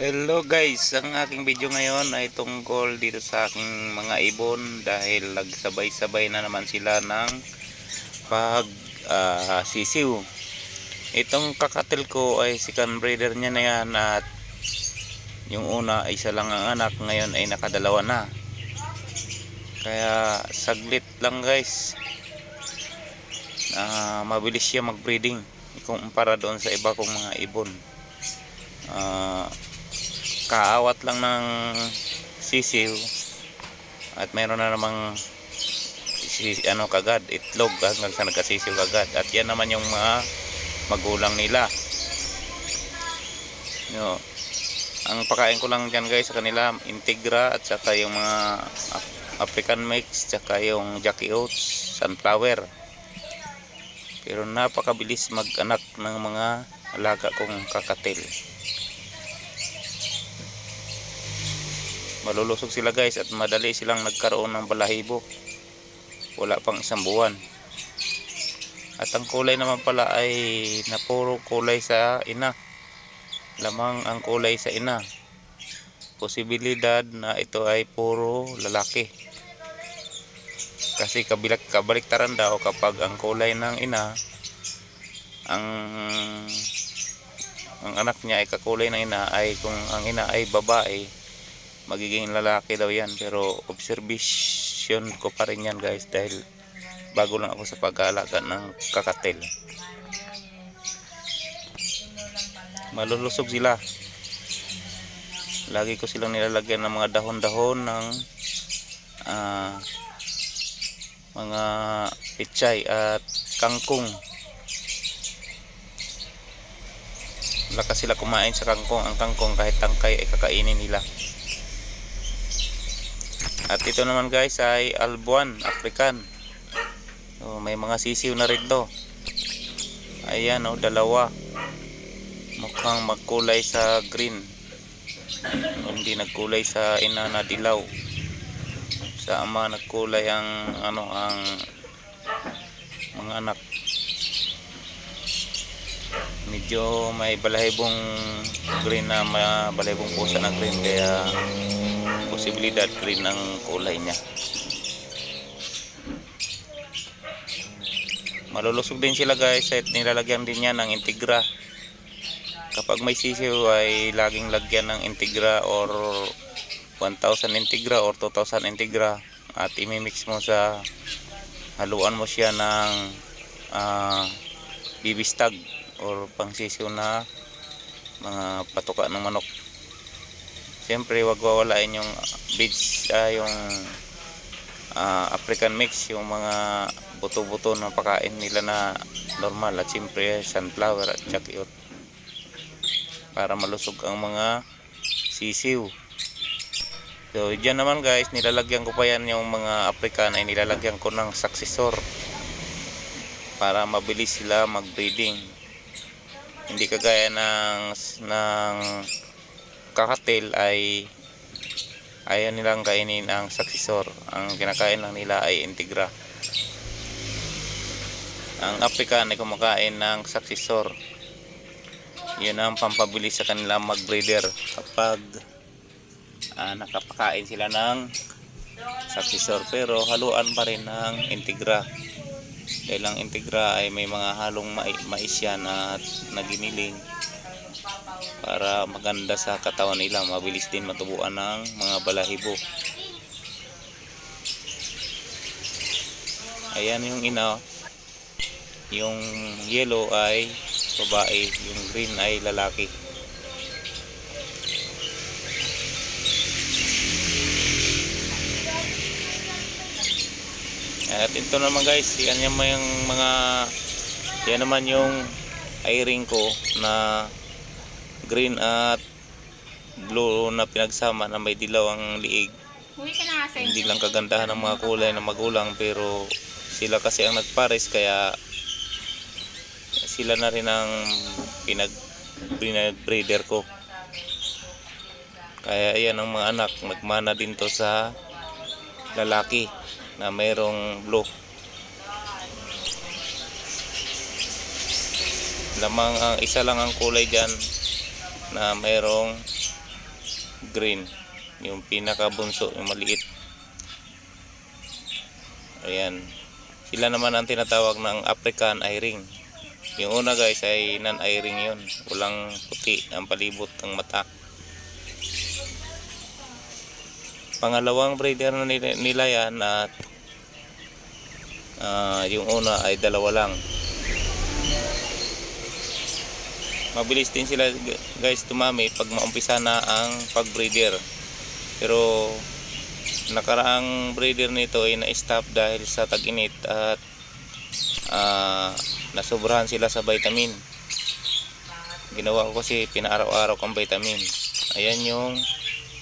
Hello guys, ang aking video ngayon ay tungkol dito sa aking mga ibon dahil nagsabay-sabay na naman sila ng pag ah, sisiw. Itong kakatil ko ay si breeder niya na yan at yung una isa lang ang anak, ngayon ay nakadalawa na. Kaya saglit lang guys. Ah, mabilis siya mag-breeding kumpara doon sa iba kong mga ibon. Ah, kaawat lang ng sisiw at meron na namang ano kagad itlog hanggang sa nagkasisiw kagad. At yan naman yung mga magulang nila. No, ang pakain ko lang dyan guys sa kanila integra at saka yung mga Af- African mix saka yung Jackie Oats sunflower. Pero napakabilis mag anak ng mga alaga kong kakatil malulusog sila guys at madali silang nagkaroon ng balahibo. Wala pang isang buwan. At ang kulay naman pala ay na puro kulay sa ina. Lamang ang kulay sa ina. Posibilidad na ito ay puro lalaki. Kasi kabilag kabaliktaran daw kapag ang kulay ng ina ang ang anak niya ay kakulay ng ina ay kung ang ina ay babae magiging lalaki daw yan. Pero observation ko pa rin yan guys dahil bago lang ako sa pag-aalaga ng kakatil malulusog sila. Lagi ko silang nilalagyan ng mga dahon-dahon ng ah, mga pichay at kangkong. Lakas sila kumain sa kangkong. Ang kangkong kahit tangkay ay kakainin nila at ito naman guys ay albuan, African. So, may mga sisiw na rin to. Ayan oh, dalawa. Mukhang magkulay sa green. Hindi nagkulay sa ina na dilaw. Sa ama nagkulay ang ano ang mga anak. Medyo may balahibong green na balahibong pusa na green kaya posibilidad green ang kulay niya. Malulusog din sila guys at nilalagyan din niya ng integra. Kapag may sisiw ay laging lagyan ng integra or 1000 integra or 2000 integra at imimix mo sa haluan mo siya ng uh, bibistag or pangsisiw na mga patuka ng manok Siyempre, wag wawalain yung beads, ah, yung ah, African mix, yung mga buto-buto na pakain nila na normal at siyempre sunflower at jackot para malusog ang mga sisiw. So, dyan naman guys, nilalagyan ko pa yan yung mga African ay nilalagyan ko ng successor para mabilis sila mag-breeding. Hindi kagaya ng ng kakatil ay ayaw nilang kainin ang saksisor. Ang kinakain lang nila ay integra. Ang African ay kumakain ng saksisor. Yun ang pampabilis sa kanila mag breeder kapag ah, nakapakain sila ng saksisor. Pero haluan pa rin ng integra. Dahil ang integra ay may mga halong mai- mais yan at naginiling para maganda sa katawan nila mabilis din matubuan ng mga balahibo. Ayan yung ina. Yung yellow ay babae yung green ay lalaki. At ito naman guys yan yung mga mga yan naman yung airing ko na green at blue na pinagsama na may dilaw ang liig. Hindi lang kagandahan ng mga kulay ng magulang pero sila kasi ang nagpares kaya sila na rin ang pinag breeder ko. Kaya ayan ang mga anak, nagmana din to sa lalaki na mayroong blue. Lamang ang isa lang ang kulay diyan na mayroong green. Yung pinakabunso, yung maliit. Ayan. Sila naman ang tinatawag ng African eye-ring. Yung una guys ay non-eye-ring yun. Walang puti ang palibot ng mata. Pangalawang breeder na nila, nila yan at ah, yung una ay dalawa lang. Mabilis din sila gu- guys tumami pag maumpisa na ang pag-breeder. Pero nakaraang breeder nito ay na-stop dahil sa tag-init at ah, nasobrahan sila sa vitamin. Ginawa ko kasi pinaaraw-araw kong vitamin. Ayan yung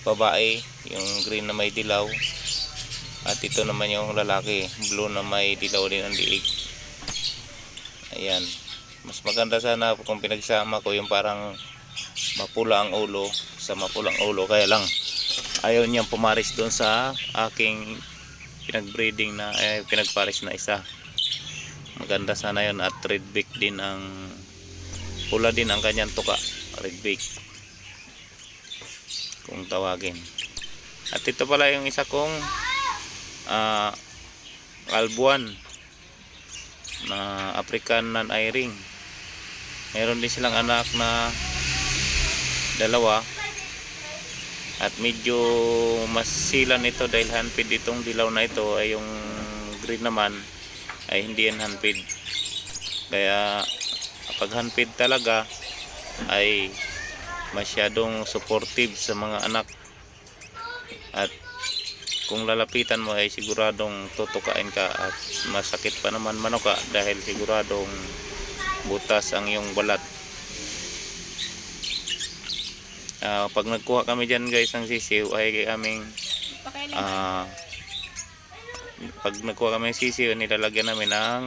babae, yung green na may dilaw. At ito naman yung lalaki, blue na may dilaw din ang liig. Ayan. Mas maganda sana kung pinagsama ko yung parang mapula ang ulo sa mapulang ulo. Kaya lang, ayaw niyang pumaris doon sa aking pinagbreeding na, eh, pinagparis na isa. Maganda sana yun at red beak din ang pula din ang kanyang tuka. Red beak. Kung tawagin. At ito pala yung isa kong ah, albuan na African non-eye-ring. Meron din silang anak na dalawa. At medyo mas silan ito dahil handpid itong dilaw na ito ay yung green naman ay hindi yan handpid kaya pag handpid talaga ay masyadong supportive sa mga anak. At kung lalapitan mo ay siguradong tutukain ka at masakit pa naman manuka dahil siguradong butas ang iyong balat. Ah, pag nagkuha kami dyan guys ng sisiw ay aming ah pag nagkuha kami ng sisiw nilalagyan namin ng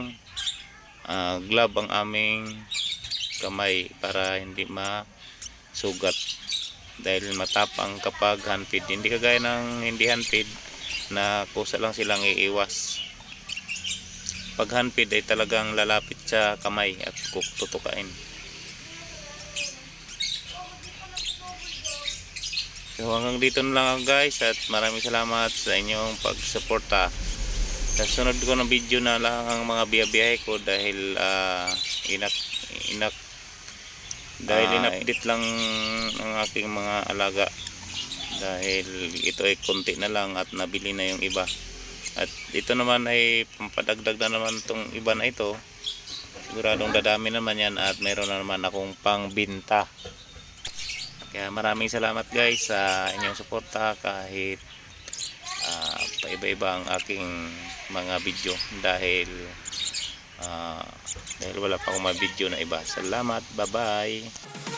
ah, glove ang aming kamay para hindi masugat. Dahil matapang kapag handpid hindi kagaya ng hindi handpid na kusa lang silang iiwas pag handpid ay talagang lalapit sa kamay at tutukain So hanggang dito na lang ako guys at maraming salamat sa inyong pagsuporta. Sa sunod ko ng video na lang ang mga biyabiyahe ko dahil ah, inak inak dahil Ah, in-update lang ng aking mga alaga dahil ito ay konti na lang at nabili na yung iba. At ito naman ay pampadagdag na naman tong iba na ito. Siguradong dadami naman yan at meron na naman akong pangbinta. Kaya maraming salamat guys sa inyong suporta kahit ah, paiba-iba ang aking mga video dahil ah, dahil wala pa akong mga video na iba. Salamat. Bye-bye.